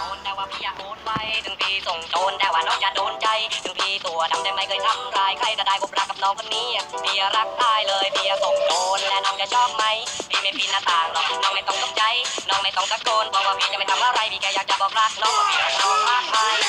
โดนแต่ว่าพี่อยากโดนไปถึงพี่ส่งโจรแต่ว่าน้องจะโดนใจถึงพี่ตัวดำแต่ไม่เคยทำร้ายใครแต่ได้พบรักกับน้องคนนี้พี่รักได้เลยพี่ส่งโจรและน้องจะชอบไหมพี่ไม่ปีนหน้าต่างหรอกน้องไม่ต้องตกใจน้องไม่ต้องตะโกนเพราะว่าพี่จะไม่ทำอะไรพี่แค่อยากจะบอกรักน้องว่าพี่รักน้องมากมาย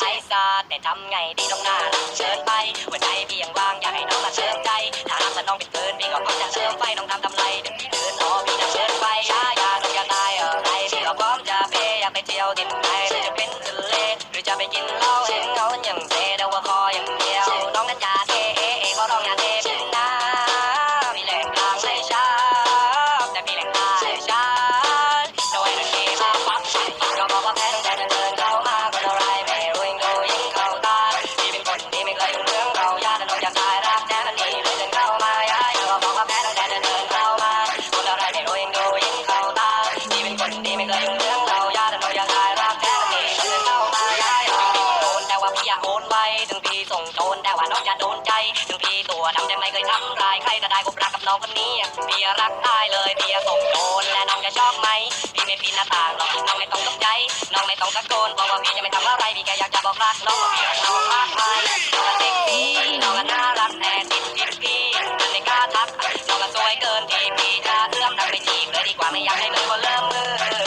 ไอ้ซาแต่ทำไงดีน้องน่ารักเชิญไปหัวใจพี่ยังว่างอยากให้น้องมาเชิญใจถ้าหากว่าน้องเป็นเกินพี่ก็พร้อมจะเชิญไฟน้องทำทำไรเดี๋ยวพี่เดินรอพี่จะเชิญไฟยายาน้องอยากได้อะไรพี่ก็พร้อมจะเปย์อยากไปเที่ยวที่ไหนหรือจะเป็นทะเลหรือจะไปกินเหล้าเองเอาอย่างเทเดาว่าคออย่างเดียวน้องนั้นจะเทเอเอก็ร้องอย่าเทเป็นนะพี่แหลงกลางไม่ช้าแต่พี่แหลงใต้ช้า ถึงพี่ส่งโจรแต่ว่าน้องจะโดนใจ ถึงพี่ตัวดำแต่ไม่เคยทำร้ายใครจะได้พบรักกับน้องคนนี้พี่รักได้เลยพี่ส่งโจรและน้องจะชอบไหมพี่ไม่ปีนหน้าต่างหรอกน้องไม่ต้องตกใจน้องไม่ต้องตะโกนเพราะว่าพี่จะไม่ทำอะไรพี่แค่อยากจะบอกรักน้องว่าพี่รักน้องมากมายน้องก็เซ็กซี่น้องก็น่ารักแต่ติดติดพี่มันไม่กล้าทักน้องก็สวยเกินที่พี่จะเอื้อมทำไปจีบเลยดีกว่าไม่อยากให้เลยว่าเริ่มมือ